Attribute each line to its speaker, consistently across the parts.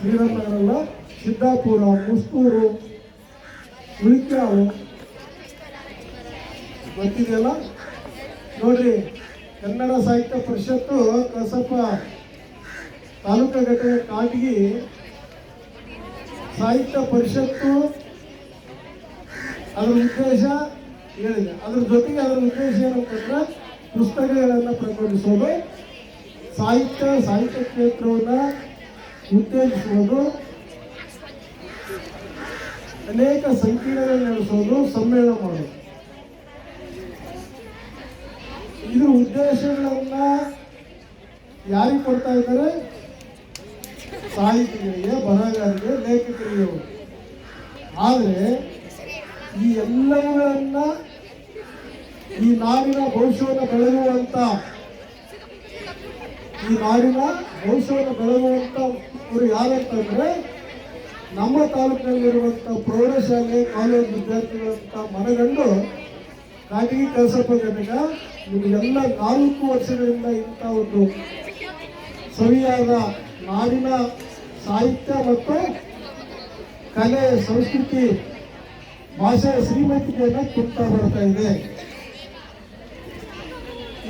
Speaker 1: ಶ್ರೀರಂಗನಗರ, ಸಿದ್ದಾಪುರ, ಮುಸ್ತೂರು ಉಳಿಕಾವು ಗೊತ್ತಿದೆಯಲ್ಲ? ನೋಡ್ರಿ, ಕನ್ನಡ ಸಾಹಿತ್ಯ ಪರಿಷತ್ತು ಕಸಪ್ಪ ತಾಲೂಕು ಘಟಕ ಕಾಟಗಿ ಸಾಹಿತ್ಯ ಪರಿಷತ್ತು. ಅದರ ಉದ್ದೇಶ ಹೇಳಿದೆ. ಅದ್ರ ಜೊತೆಗೆ ಅದರ ಉದ್ದೇಶ ಏನಂತಂದ್ರೆ ಪುಸ್ತಕಗಳನ್ನು ಪ್ರಕಟಿಸೋದು. ಸಾಹಿತ್ಯ ಸಾಹಿತ್ಯ ಕ್ಷೇತ್ರವನ್ನು ಉತ್ತೇಜಿಸುವುದು ಅನೇಕ ಸಂಕೀರ್ಣಗಳು ನಡೆಸೋದು ಸಮ್ಮೇಳನ ಮಾಡೋದು ಇದು ಉದ್ದೇಶಗಳನ್ನ ಯಾರಿಗೆ ಕೊಡ್ತಾ ಇದ್ದಾರೆ ಸಾಹಿತಿಗಳಿಗೆ, ಬರಹಗಾರರಿಗೆ, ಲೇಖಕರಿಗೆ. ಆದರೆ ಈ ಎಲ್ಲವುಗಳನ್ನ ಈ ನಾಡಿನ ಭವಿಷ್ಯವನ್ನು ಬೆಳಗುವಂತ ಈ ನಾಡಿನ ಭವಿಷ್ಯವನ್ನು ಬೆಳಗುವಂತ ಅವರು ಯಾರಂತಂದ್ರೆ ನಮ್ಮ ತಾಲೂಕಿನಲ್ಲಿರುವಂಥ ಪ್ರೌಢಶಾಲೆ, ಕಾಲೇಜು ವಿದ್ಯಾರ್ಥಿಗಳಂತ ಮನಗಂಡು ಖಾಸಗಿ ಕೆಲಸ ಘಟಕ ನಿಮಗೆಲ್ಲ ನಾಲ್ಕು ವರ್ಷಗಳಿಂದ ಇಂಥ ಒಂದು ಸವಿಯಾದ ನಾಡಿನ ಸಾಹಿತ್ಯ ಮತ್ತು ಕಲೆ, ಸಂಸ್ಕೃತಿ, ಭಾಷೆಯ ಶ್ರೀಮಂತಿಕೆಯನ್ನು ತುಂಬುತ್ತಾ ಬರ್ತಾ ಇದೆ.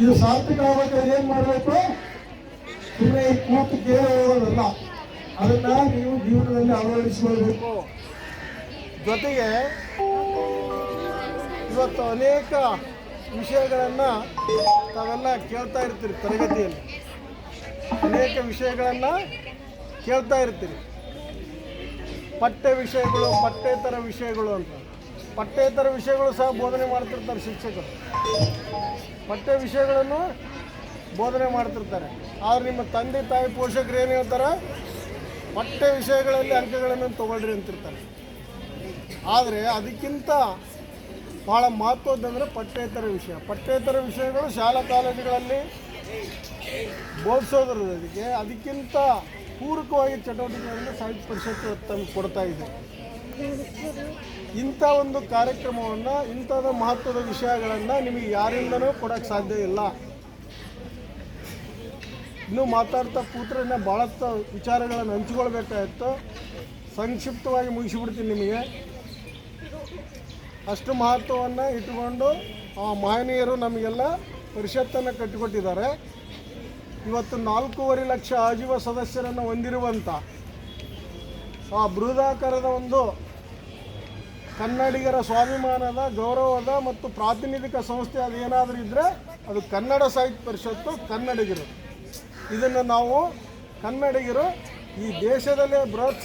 Speaker 1: ಇದು ಸಾರ್ಥಕ ಏನು ಏನ್ ಮಾಡಬೇಕು? ಸುಮ್ಮನೆ ಕೂತು ಕೇಳುವುದಲ್ಲ ಅದನ್ನ ನೀವು ಜೀವನದಲ್ಲಿ ಅಳವಡಿಸಿಕೊಳ್ಬೇಕು. ಜೊತೆಗೆ ಇವತ್ತು ಅನೇಕ ವಿಷಯಗಳನ್ನು ತಾವೆಲ್ಲ ಕೇಳ್ತಾ ಇರ್ತೀರಿ ತರಗತಿಯಲ್ಲಿ. ಅನೇಕ ವಿಷಯಗಳನ್ನು ಕೇಳ್ತಾ ಇರ್ತೀರಿ. ಪಠ್ಯ ವಿಷಯಗಳು, ಪಠ್ಯೇತರ ವಿಷಯಗಳು ಅಂತ. ಪಠ್ಯೇತರ ವಿಷಯಗಳು ಸಹ ಬೋಧನೆ ಮಾಡ್ತಿರ್ತಾರೆ ಶಿಕ್ಷಕರು. ಪಠ್ಯ ವಿಷಯಗಳನ್ನು ಬೋಧನೆ ಮಾಡ್ತಿರ್ತಾರೆ. ಆದ್ರೆ ನಿಮ್ಮ ತಂದೆ, ತಾಯಿ, ಪೋಷಕರು ಏನು ಹೇಳ್ತಾರೆ? ಪಠ್ಯ ವಿಷಯಗಳಲ್ಲಿ ಅಂಕಗಳನ್ನು ತಗೊಳ್ರಿ ಅಂತಿರ್ತಾರೆ. ಆದರೆ ಅದಕ್ಕಿಂತ ಭಾಳ ಮಹತ್ವದ್ದಂದರೆ ಪಠ್ಯೇತರ ವಿಷಯ. ಪಠ್ಯೇತರ ವಿಷಯಗಳು ಶಾಲಾ ಕಾಲೇಜುಗಳಲ್ಲಿ ಬೋಧಿಸೋದ್ರ ಜೊತೆಗೆ ಅದಕ್ಕಿಂತ ಪೂರಕವಾಗಿ ಚಟುವಟಿಕೆಗಳನ್ನು ಸಾಹಿತ್ಯ ಪರಿಷತ್ತು ತಂದು ಕೊಡ್ತಾ ಇದೆ. ಇಂಥ ಒಂದು ಕಾರ್ಯಕ್ರಮವನ್ನು, ಇಂಥದ ಮಹತ್ವದ ವಿಷಯಗಳನ್ನು ನಿಮಗೆ ಯಾರಿಂದನೂ ಕೊಡೋಕ್ಕೆ ಸಾಧ್ಯ ಇಲ್ಲ. ಇನ್ನೂ ಮಾತಾಡ್ತಾ ಕೂತ್ರೆ ಭಾಳಷ್ಟು ವಿಚಾರಗಳನ್ನು ಹಂಚಿಕೊಳ್ಬೇಕಾಗಿತ್ತು ಸಂಕ್ಷಿಪ್ತವಾಗಿ ಮುಗಿಸಿಬಿಡ್ತೀನಿ ನಿಮಗೆ. ಅಷ್ಟು ಮಹತ್ವವನ್ನು ಇಟ್ಟುಕೊಂಡು ಆ ಮಹನೀಯರು ನಮಗೆಲ್ಲ ಪರಿಷತ್ತನ್ನು ಕಟ್ಟಿಕೊಟ್ಟಿದ್ದಾರೆ. ಇವತ್ತು ನಾಲ್ಕೂವರೆ ಲಕ್ಷ ಆಜೀವ ಸದಸ್ಯರನ್ನು ಹೊಂದಿರುವಂಥ ಆ ಬೃಹದಾಕಾರದ ಒಂದು ಕನ್ನಡಿಗರ ಸ್ವಾಭಿಮಾನದ, ಗೌರವದ ಮತ್ತು ಪ್ರಾತಿನಿಧಿಕ ಸಂಸ್ಥೆ ಅದು ಏನಾದರೂ ಇದ್ದರೆ ಅದು ಕನ್ನಡ ಸಾಹಿತ್ಯ ಪರಿಷತ್ತು ಕನ್ನಡಿಗರು. ಇದನ್ನು ನಾವು ಕನ್ನಡಿಗರು ಈ ದೇಶದಲ್ಲೇ ಬೃಹತ್